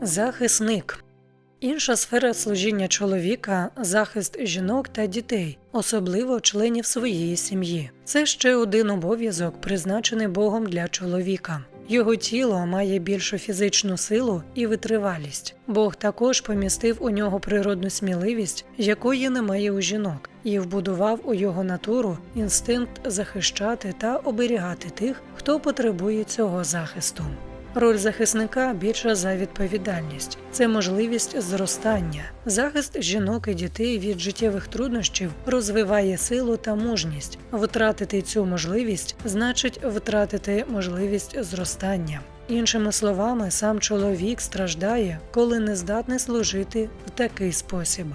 Захисник інша сфера служіння чоловіка захист жінок та дітей, особливо членів своєї сім'ї. Це ще один обов'язок, призначений Богом для чоловіка. Його тіло має більшу фізичну силу і витривалість. Бог також помістив у нього природну сміливість, якої немає у жінок, і вбудував у його натуру інстинкт захищати та оберігати тих, хто потребує цього захисту. Роль захисника більша за відповідальність, це можливість зростання. Захист жінок і дітей від життєвих труднощів розвиває силу та мужність. Втратити цю можливість значить втратити можливість зростання. Іншими словами, сам чоловік страждає, коли не здатний служити в такий спосіб.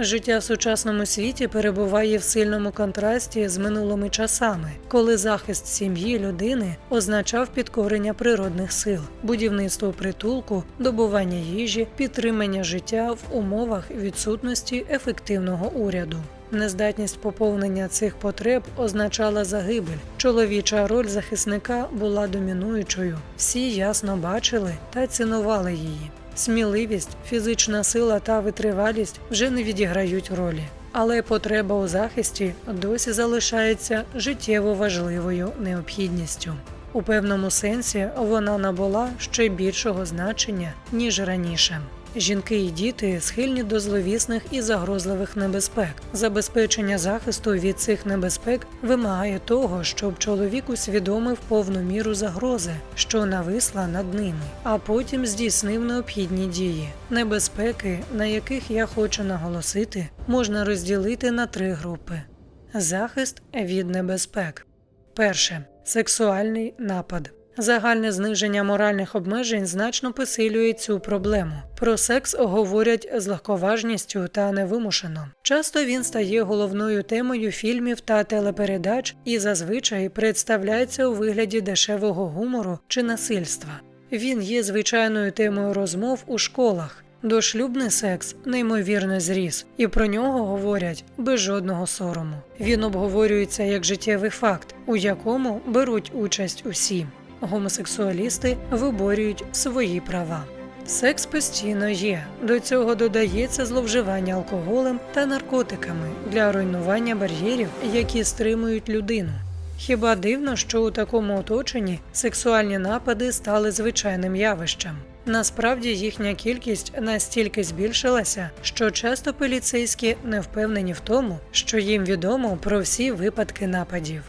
Життя в сучасному світі перебуває в сильному контрасті з минулими часами, коли захист сім'ї людини означав підкорення природних сил, будівництво притулку, добування їжі, підтримання життя в умовах відсутності ефективного уряду. Нездатність поповнення цих потреб означала загибель. Чоловіча роль захисника була домінуючою. Всі ясно бачили та цінували її. Сміливість, фізична сила та витривалість вже не відіграють ролі. Але потреба у захисті досі залишається життєво важливою необхідністю. У певному сенсі вона набула ще більшого значення, ніж раніше. Жінки і діти схильні до зловісних і загрозливих небезпек. Забезпечення захисту від цих небезпек вимагає того, щоб чоловік усвідомив повну міру загрози, що нависла над ними, а потім здійснив необхідні дії. Небезпеки, на яких я хочу наголосити, можна розділити на три групи: захист від небезпек. Перше сексуальний напад. Загальне зниження моральних обмежень значно посилює цю проблему. Про секс говорять з легковажністю та невимушено. Часто він стає головною темою фільмів та телепередач і зазвичай представляється у вигляді дешевого гумору чи насильства. Він є звичайною темою розмов у школах. Дошлюбний секс неймовірно зріс, і про нього говорять без жодного сорому. Він обговорюється як життєвий факт, у якому беруть участь усі. Гомосексуалісти виборюють свої права. Секс постійно є. До цього додається зловживання алкоголем та наркотиками для руйнування бар'єрів, які стримують людину. Хіба дивно, що у такому оточенні сексуальні напади стали звичайним явищем? Насправді їхня кількість настільки збільшилася, що часто поліцейські не впевнені в тому, що їм відомо про всі випадки нападів.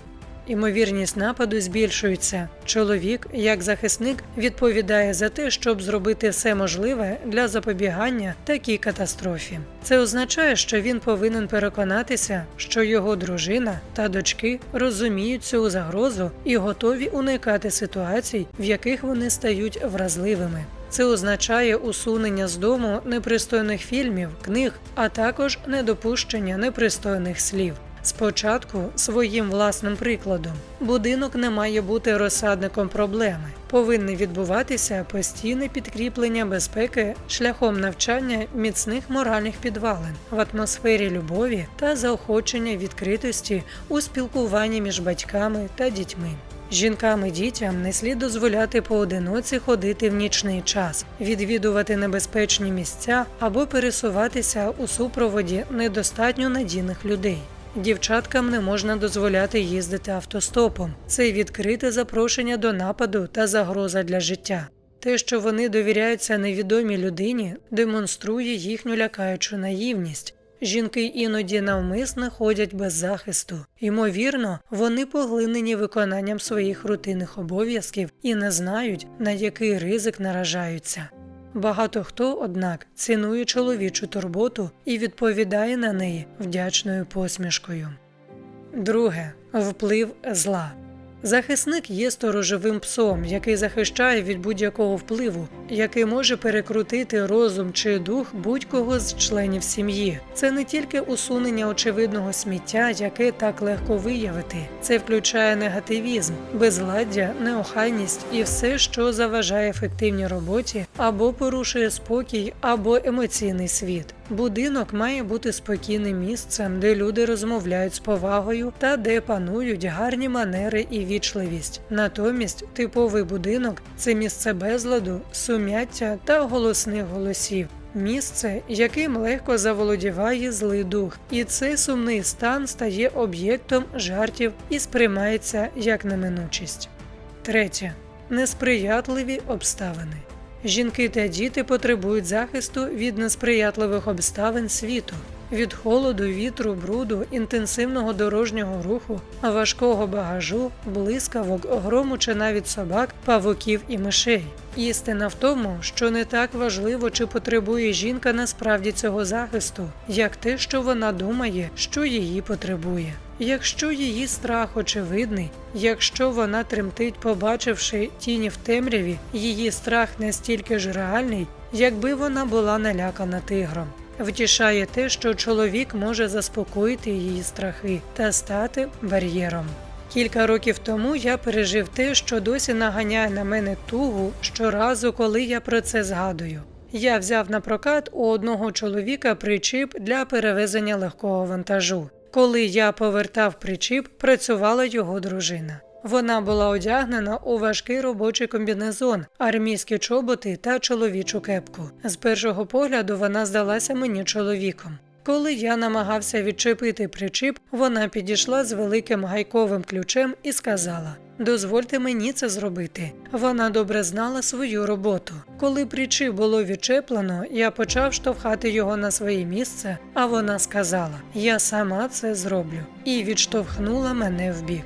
Імовірність нападу збільшується. Чоловік, як захисник, відповідає за те, щоб зробити все можливе для запобігання такій катастрофі. Це означає, що він повинен переконатися, що його дружина та дочки розуміють цю загрозу і готові уникати ситуацій, в яких вони стають вразливими. Це означає усунення з дому непристойних фільмів, книг, а також недопущення непристойних слів. Спочатку своїм власним прикладом будинок не має бути розсадником проблеми. Повинне відбуватися постійне підкріплення безпеки шляхом навчання міцних моральних підвалин в атмосфері любові та заохочення відкритості у спілкуванні між батьками та дітьми. Жінкам і дітям не слід дозволяти поодиноці ходити в нічний час, відвідувати небезпечні місця або пересуватися у супроводі недостатньо надійних людей. Дівчаткам не можна дозволяти їздити автостопом. Це відкрите запрошення до нападу та загроза для життя. Те, що вони довіряються невідомій людині, демонструє їхню лякаючу наївність. Жінки іноді навмисно ходять без захисту. Ймовірно, вони поглинені виконанням своїх рутинних обов'язків і не знають, на який ризик наражаються. Багато хто, однак, цінує чоловічу турботу і відповідає на неї вдячною посмішкою. Друге вплив зла. Захисник є сторожовим псом, який захищає від будь-якого впливу, який може перекрутити розум чи дух будь-кого з членів сім'ї. Це не тільки усунення очевидного сміття, яке так легко виявити. Це включає негативізм, безладдя, неохайність і все, що заважає ефективній роботі або порушує спокій, або емоційний світ. Будинок має бути спокійним місцем, де люди розмовляють з повагою та де панують гарні манери і вічливість. Натомість типовий будинок це місце безладу, сум'яття та голосних голосів. Місце, яким легко заволодіває злий дух, і цей сумний стан стає об'єктом жартів і сприймається як неминучість. Третє несприятливі обставини. Жінки та діти потребують захисту від несприятливих обставин світу, від холоду, вітру, бруду, інтенсивного дорожнього руху, важкого багажу, блискавок, грому чи навіть собак, павуків і мишей. Істина в тому, що не так важливо, чи потребує жінка насправді цього захисту, як те, що вона думає, що її потребує. Якщо її страх очевидний, якщо вона тремтить, побачивши тіні в темряві, її страх настільки ж реальний, якби вона була налякана тигром. Втішає те, що чоловік може заспокоїти її страхи та стати бар'єром. Кілька років тому я пережив те, що досі наганяє на мене тугу щоразу, коли я про це згадую. Я взяв на прокат у одного чоловіка причіп для перевезення легкого вантажу. Коли я повертав причіп, працювала його дружина. Вона була одягнена у важкий робочий комбінезон, армійські чоботи та чоловічу кепку. З першого погляду вона здалася мені чоловіком. Коли я намагався відчепити причіп, вона підійшла з великим гайковим ключем і сказала: Дозвольте мені це зробити. Вона добре знала свою роботу. Коли причіп було відчеплено, я почав штовхати його на своє місце, а вона сказала: Я сама це зроблю, і відштовхнула мене вбік.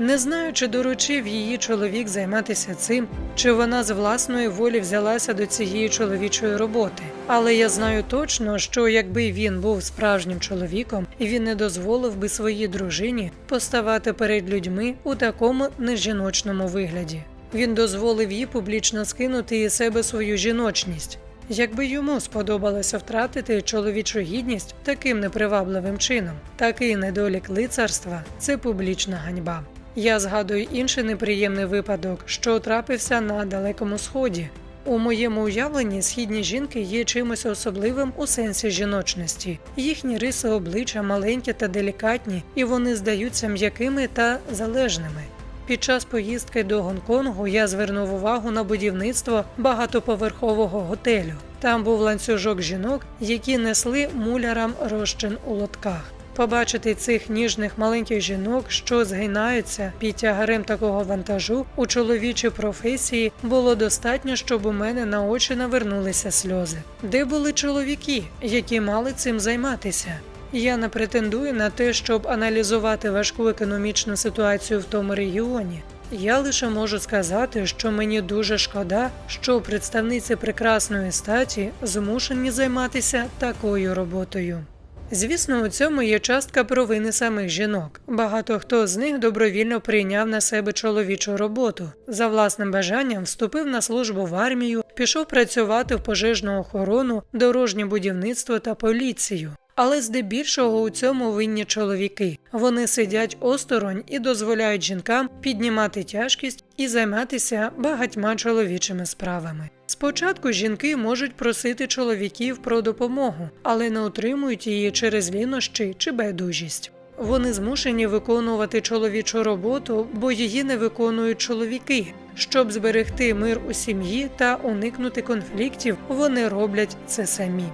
Не знаю, чи доручив її чоловік займатися цим, чи вона з власної волі взялася до цієї чоловічої роботи. Але я знаю точно, що якби він був справжнім чоловіком, він не дозволив би своїй дружині поставати перед людьми у такому нежіночному вигляді. Він дозволив їй публічно скинути із себе свою жіночність. Якби йому сподобалося втратити чоловічу гідність таким непривабливим чином, такий недолік лицарства це публічна ганьба. Я згадую інший неприємний випадок, що трапився на далекому сході. У моєму уявленні східні жінки є чимось особливим у сенсі жіночності. Їхні риси обличчя маленькі та делікатні, і вони здаються м'якими та залежними. Під час поїздки до Гонконгу я звернув увагу на будівництво багатоповерхового готелю. Там був ланцюжок жінок, які несли мулярам розчин у лотках. Побачити цих ніжних маленьких жінок, що згинаються під тягарем такого вантажу у чоловічій професії, було достатньо, щоб у мене на очі навернулися сльози. Де були чоловіки, які мали цим займатися? Я не претендую на те, щоб аналізувати важку економічну ситуацію в тому регіоні. Я лише можу сказати, що мені дуже шкода, що представниці прекрасної статі змушені займатися такою роботою. Звісно, у цьому є частка провини самих жінок. Багато хто з них добровільно прийняв на себе чоловічу роботу, за власним бажанням вступив на службу в армію, пішов працювати в пожежну охорону, дорожнє будівництво та поліцію. Але здебільшого у цьому винні чоловіки. Вони сидять осторонь і дозволяють жінкам піднімати тяжкість і займатися багатьма чоловічими справами. Спочатку жінки можуть просити чоловіків про допомогу, але не отримують її через лінощі чи байдужість. Вони змушені виконувати чоловічу роботу, бо її не виконують чоловіки. Щоб зберегти мир у сім'ї та уникнути конфліктів, вони роблять це самі.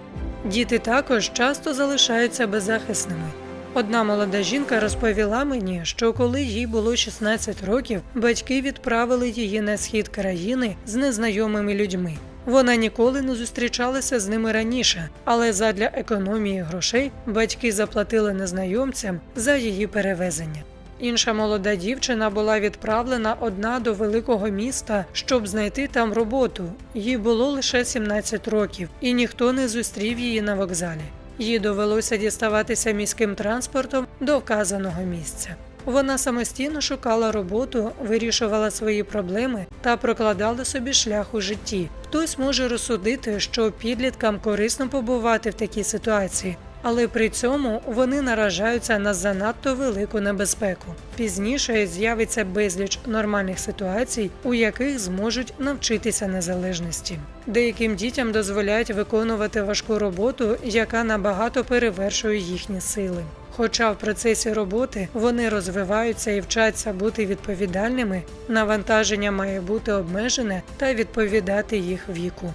Діти також часто залишаються беззахисними. Одна молода жінка розповіла мені, що коли їй було 16 років, батьки відправили її на схід країни з незнайомими людьми. Вона ніколи не зустрічалася з ними раніше, але задля економії грошей батьки заплатили незнайомцям за її перевезення. Інша молода дівчина була відправлена одна до великого міста, щоб знайти там роботу. Їй було лише 17 років, і ніхто не зустрів її на вокзалі. Їй довелося діставатися міським транспортом до вказаного місця. Вона самостійно шукала роботу, вирішувала свої проблеми та прокладала собі шлях у житті. Хтось може розсудити, що підліткам корисно побувати в такій ситуації, але при цьому вони наражаються на занадто велику небезпеку. Пізніше з'явиться безліч нормальних ситуацій, у яких зможуть навчитися незалежності. Деяким дітям дозволяють виконувати важку роботу, яка набагато перевершує їхні сили. Хоча в процесі роботи вони розвиваються і вчаться бути відповідальними, навантаження має бути обмежене та відповідати їх віку.